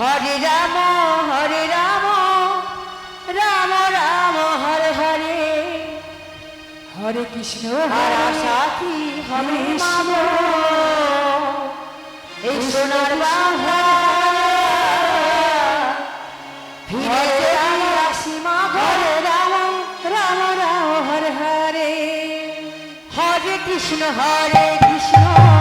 হরে রাম হরে রাম রাম রাম হরে হরে। হরে কৃষ্ণ হরা সাথী হরে এই সোনার বাংলা। কৃষ্ণ হরে কৃষ্ণ।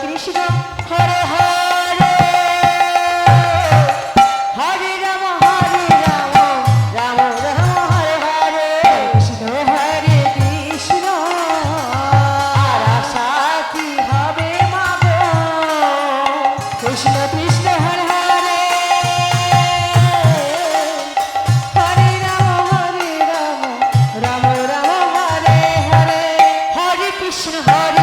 কৃষ্ণ হরে হরে। হরে রাম হরে রাম রাম রাম, হরে হরে। কৃষ্ণ হরে কৃষ্ণ। আর আশা কি হবে মাগো? কৃষ্ণ কৃষ্ণ, হরে হরে। হরে রাম হরে রাম রাম রাম, হরে হরে। হরে কৃষ্ণ, হরে